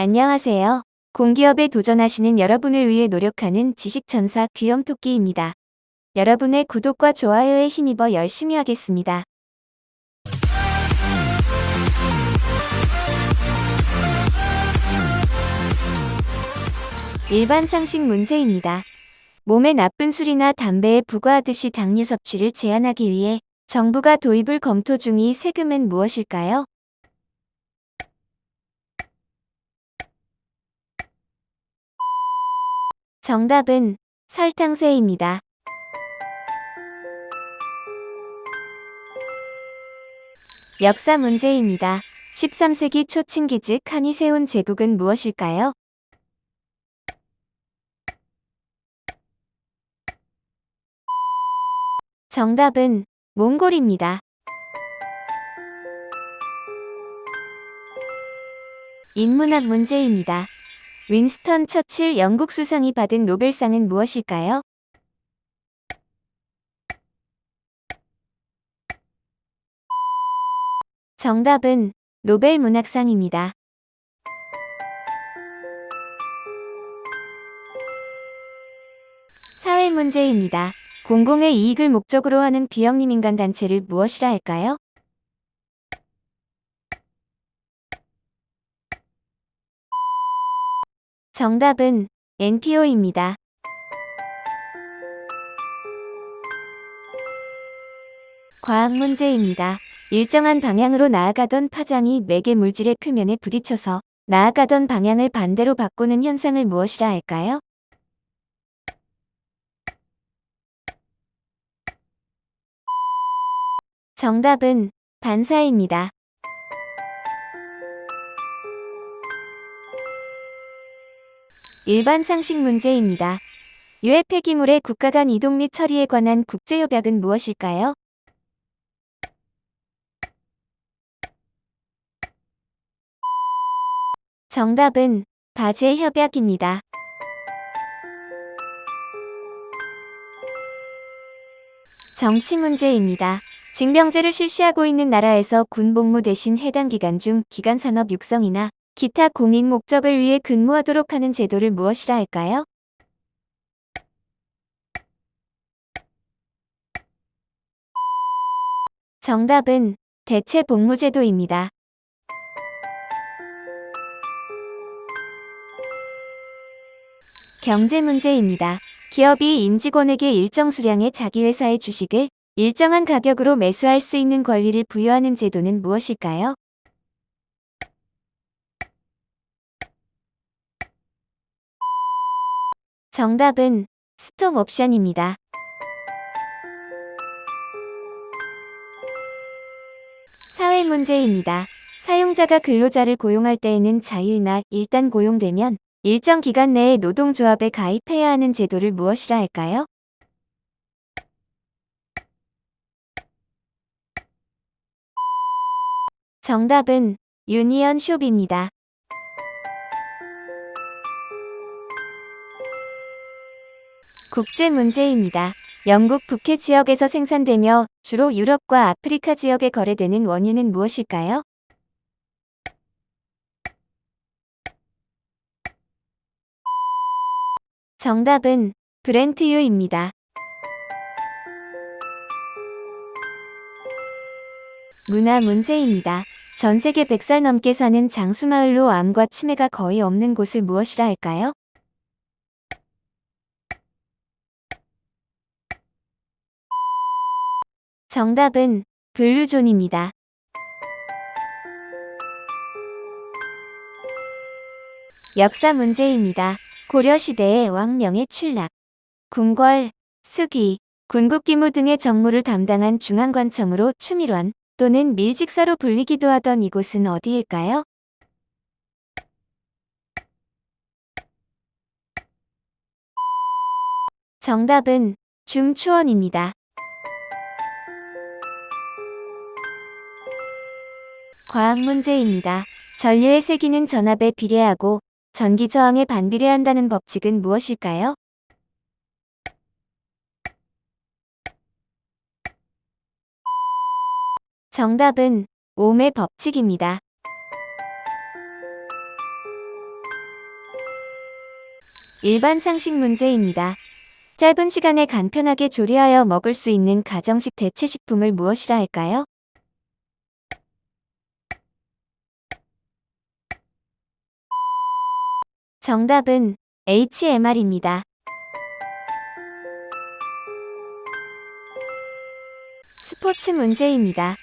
안녕하세요. 공기업에 도전하시는 여러분을 위해 노력하는 지식천사 귀염토끼입니다. 여러분의 구독과 좋아요에 힘입어 열심히 하겠습니다. 일반 상식 문제입니다. 몸에 나쁜 술이나 담배에 부과하듯이 당류 섭취를 제한하기 위해 정부가 도입을 검토 중이 세금은 무엇일까요? 정답은 설탕세입니다. 역사 문제입니다. 13세기 초 칭기즈 칸이 세운 제국은 무엇일까요? 정답은 몽골입니다. 인문학 문제입니다. 윈스턴 처칠 영국 수상이 받은 노벨상은 무엇일까요? 정답은 노벨 문학상입니다. 사회 문제입니다. 공공의 이익을 목적으로 하는 비영리 민간 단체를 무엇이라 할까요? 정답은 NPO입니다. 과학 문제입니다. 일정한 방향으로 나아가던 파장이 매개 물질의 표면에 부딪혀서 나아가던 방향을 반대로 바꾸는 현상을 무엇이라 할까요? 정답은 반사입니다. 일반 상식 문제입니다. 유해 폐기물의 국가 간 이동 및 처리에 관한 국제협약은 무엇일까요? 정답은 바젤 협약입니다. 정치 문제입니다. 징병제를 실시하고 있는 나라에서 군 복무 대신 해당 기간 중 기간 산업 육성이나 기타 공익 목적을 위해 근무하도록 하는 제도를 무엇이라 할까요? 정답은 대체 복무제도입니다. 경제 문제입니다. 기업이 임직원에게 일정 수량의 자기 회사의 주식을 일정한 가격으로 매수할 수 있는 권리를 부여하는 제도는 무엇일까요? 정답은 스톡 옵션입니다. 사회 문제입니다. 사용자가 근로자를 고용할 때에는 자유나 일단 고용되면 일정 기간 내에 노동조합에 가입해야 하는 제도를 무엇이라 할까요? 정답은 유니언 숍입니다. 국제 문제입니다. 영국 북해 지역에서 생산되며 주로 유럽과 아프리카 지역에 거래되는 원유는 무엇일까요? 정답은 브렌트유입니다. 문화 문제입니다. 전 세계 100살 넘게 사는 장수마을로 암과 치매가 거의 없는 곳을 무엇이라 할까요? 정답은 블루존입니다. 역사 문제입니다. 고려시대의 왕명의 출락, 궁궐, 수기, 군국기무 등의 정무를 담당한 중앙관청으로 추밀원 또는 밀직사로 불리기도 하던 이곳은 어디일까요? 정답은 중추원입니다. 과학 문제입니다. 전류의 세기는 전압에 비례하고 전기 저항에 반비례한다는 법칙은 무엇일까요? 정답은 옴의 법칙입니다. 일반 상식 문제입니다. 짧은 시간에 간편하게 조리하여 먹을 수 있는 가정식 대체 식품을 무엇이라 할까요? 정답은 HMR입니다. 스포츠 문제입니다.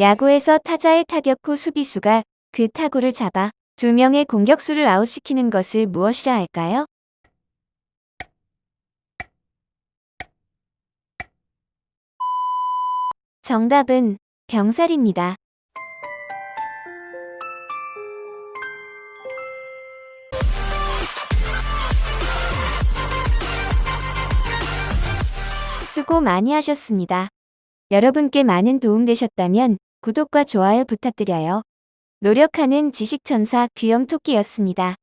야구에서 타자의 타격 후 수비수가 그 타구를 잡아 두 명의 공격수를 아웃시키는 것을 무엇이라 할까요? 정답은 병살입니다. 수고 많이 하셨습니다. 여러분께 많은 도움 되셨다면 구독과 좋아요 부탁드려요. 노력하는 지식천사 귀염토끼였습니다.